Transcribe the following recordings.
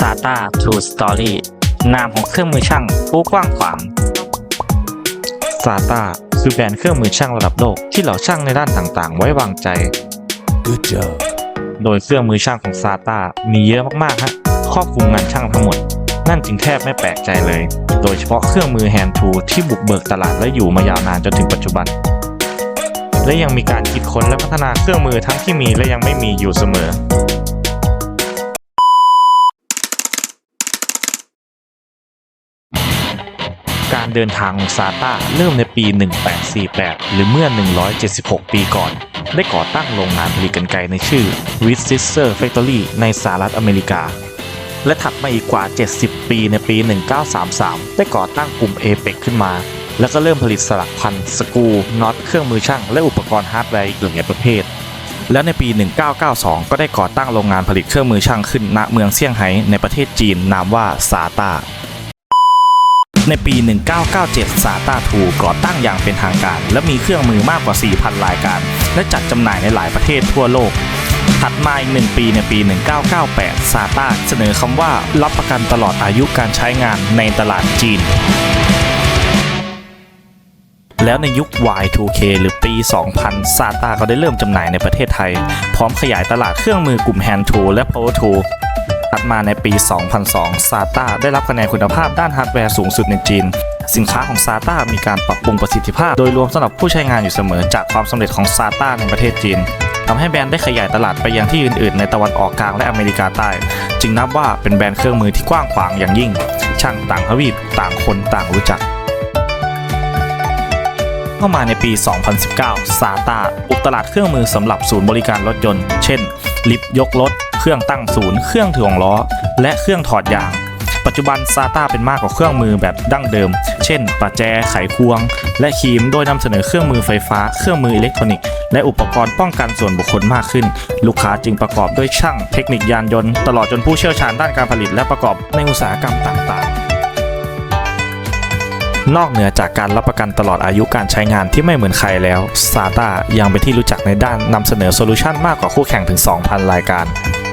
SATA True Story นามของเครื่องมือช่างผู้กว้างขวาง SATA คือแบรนด์เครื่องมือช่างระดับโลกที่เหล่าช่างในด้านต่างๆ ไว้วางใจ Good job. โดยเครื่องมือช่างของ SATA มีเยอะมากๆฮะครอบคลุมงานช่างทั้งหมด นั่นจึงแทบไม่แปลกใจเลย โดยเฉพาะเครื่องมือแฮนด์ทูที่บุกเบิกตลาดและอยู่มายาวนานจนถึงปัจจุบัน และยังมีการคิดค้นและพัฒนาเครื่องมือทั้งที่มีและยังไม่มีอยู่เสมอ การเดินทางของซาตาเริ่มในปี 1848 หรือเมื่อ 176 ปีก่อน ได้ก่อตั้งโรงงานผลิตกรรไกรในชื่อ w i t s i s t e r Factory ในสหรัฐอเมริกา และถัดมาอีกกว่า 70 ปีในปี 1933 ได้ก่อตั้งกลุ่ม a p e c ขึ้นมา แล้วก็เริ่มผลิตสลักพันสกูน็อต เครื่องมือช่าง และอุปกรณ์ฮาร์ดแวร์อีกหลายประเภท แล้วในปี 1992 ก็ได้ก่อตั้งโรงงานผลิตเครื่องมือช่างขึ้นณเมืองเซี่ยงไฮ้ในประเทศจีนนามว่าซาตา ในปี 1997 ซาตาทูก่อตั้งอย่างเป็นทางการ และมีเครื่องมือมากกว่า 4,000 รายการ และจัดจำหน่ายในหลายประเทศทั่วโลก ถัดมาอีกหนึ่งปีในปี 1998 ซาตาเสนอคำว่ารับประกันตลอดอายุการใช้งานในตลาดจีนแล้วในยุค Y2K หรือปี 2000 ซาตาก็ได้เริ่มจำหน่ายในประเทศไทย พร้อมขยายตลาดเครื่องมือกลุ่ม Hand Tool และ Power Tool ถัดมาในปี 2002ซาตาได้รับคะแนนคุณภาพด้านฮาร์ดแวร์สูงสุดในจีน สินค้าของซาตามีการปรับปรุงประสิทธิภาพ โดยรวมสำหรับผู้ใช้งานอยู่เสมอจากความสำเร็จของซาตาในประเทศจีนทำให้แบรนด์ได้ขยายตลาดไปยังที่อื่นๆ ในตะวันออกกลางและอเมริกาใต้ จึงนับว่าเป็นแบรนด์เครื่องมือที่กว้างขวางอย่างยิ่ง ช่างต่างทวีปต่างคนต่างรู้จักเข้ามาในปี 2019ซาตาอุกตลาดเครื่องมือสำหรับศูนย์บริการรถยนต์ เช่นลิฟต์ยกรถ เครื่องตั้งศูนย์ เครื่องถ่วงล้อ และเครื่องถอดยาง ปัจจุบันซาตาเป็นมากกว่าเครื่องมือแบบดั้งเดิม เช่นประแจ ไขควง และคีม โดยนำเสนอเครื่องมือไฟฟ้า เครื่องมืออิเล็กทรอนิกส์ และอุปกรณ์ป้องกันส่วนบุคคลมากขึ้น ลูกค้าจึงประกอบด้วยช่าง เทคนิคยานยนต์ ตลอดจนผู้เชี่ยวชาญด้านการผลิตและประกอบในอุตสาหกรรมต่างๆ นอกเหนือจากการรับประกันตลอดอายุการใช้งานที่ไม่เหมือนใครแล้ว SATA ยังเป็นที่รู้จักในด้านนำเสนอโซลูชันมากกว่าคู่แข่งถึง 2,000 รายการ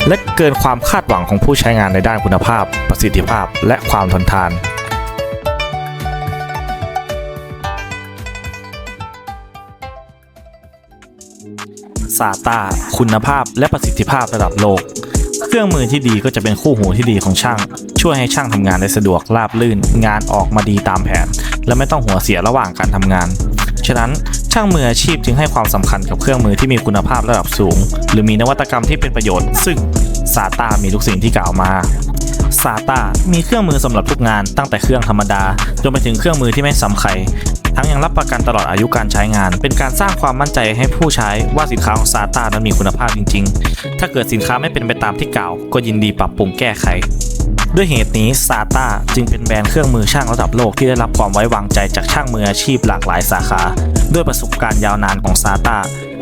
และเกินความคาดหวังของผู้ใช้งานในด้านคุณภาพ ประสิทธิภาพ และความทนทาน SATA คุณภาพและประสิทธิภาพระดับโลก เครื่องมือที่ดีก็จะเป็นคู่หูที่ดีของช่าง ช่วยให้ช่างทำงานได้สะดวกราบลื่น งานออกมาดีตามแผน และไม่ต้องหัวเสียระหว่างการทำงาน ฉะนั้นช่างมืออาชีพจึงให้ความสำคัญกับเครื่องมือที่มีคุณภาพระดับสูง หรือมีนวัตกรรมที่เป็นประโยชน์ ซึ่งซาตามีทุกสิ่งที่กล่าวมาซาตามีเครื่องมือสำหรับทุกงานตั้งแต่เครื่องธรรมดาจนไปถึงเครื่องมือที่ไม่ซ้ำใคร ทั้งยังรับประกันตลอดอายุการใช้งาน เป็นการสร้างความมั่นใจให้ผู้ใช้ว่าสินค้าของซาตานั้นมีคุณภาพจริง ๆ ถ้าเกิดสินค้าไม่เป็นไปตามที่กล่าว ก็ยินดีปรับปรุงแก้ไขด้วยเหตุนี้ซาตาจึงเป็นแบรนด์เครื่องมือช่างระดับโลกที่ได้รับความไว้วางใจจากช่างมืออาชีพหลากหลายสาขา ด้วยประสบการณ์ยาวนานของซาตา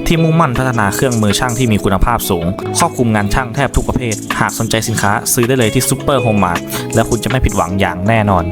ที่มุ่งมั่นพัฒนาเครื่องมือช่างที่มีคุณภาพสูง ครอบคลุมงานช่างแทบทุกประเภท หากสนใจสินค้า ซื้อได้เลยที่ซูเปอร์โฮมมาร์ทและคุณจะไม่ผิดหวังอย่างแน่นอน